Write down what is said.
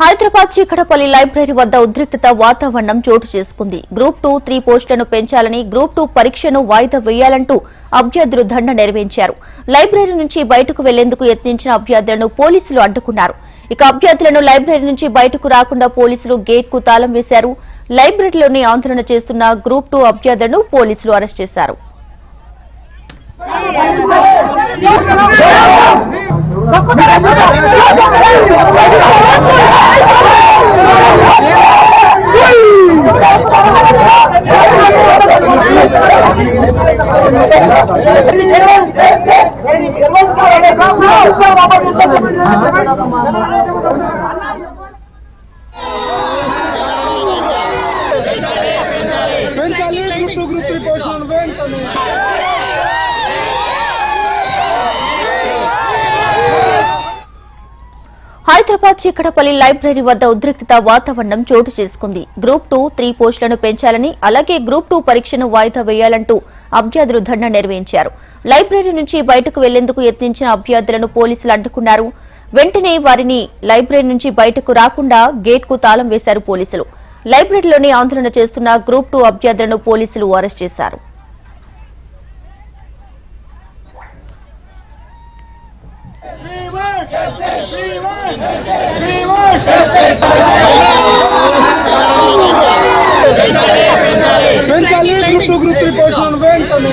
Hyderabad చీకటపల్లి library వద్ద ఉద్రిక్తత వాతావరణం చోటు చేసుకుంది. గ్రూప్ టూ త్రీ పోస్టులను పెంచాలని గ్రూప్ టూ పరీక్షను వాయిదా వేయాలంటూ అభ్యర్థులు దండ నెరవేర్చారు. లైబ్రరీ నుంచి బయటకు వెళ్ళేందుకు యత్నించిన అభ్యర్థులను పోలీసులు అడ్డుకున్నారు. ఇక అభ్యర్థులను లైబ్రరీ నుంచి బయటకు రాకుండా పోలీసులు గేట్కు తాళం వేశారు. లైబ్రరీలోని ఆందోళన చేస్తున్న గ్రూప్ టూ అభ్యర్థులను పోలీసులు అరెస్ట్ చేశారు. పెంచాలి గ్రూప్ టూ గ్రూప్ త్రీ పోస్టులను హైదరాబాద్ చిక్కడపల్లి లైబ్రరీ వద్ద ఉద్రిక్తత వాతావరణం చోటు చేసుకుంది. గ్రూప్ టూ త్రీ పోస్టులను పెంచాలని అలాగే గ్రూప్ టూ పరీక్షను వాయిదా వేయాలంటూ అభ్యర్థులు ధర్నా నిర్వహించారు లైబ్రరీ నుంచి బయటకు వెళ్ళేందుకు యత్నించిన అభ్యర్థులను పోలీసులు అడ్డుకున్నారు వెంటనే వారిని లైబ్రరీ నుంచి బయటకు రాకుండా గేట్కు తాళం వేశారు పోలీసులు లైబ్రరీలోని ఆందోళన చేస్తున్న గ్రూప్ టూ అభ్యర్థులను పోలీసులు అరెస్ట్ చేశారు పెంచాలి tripão no vento também.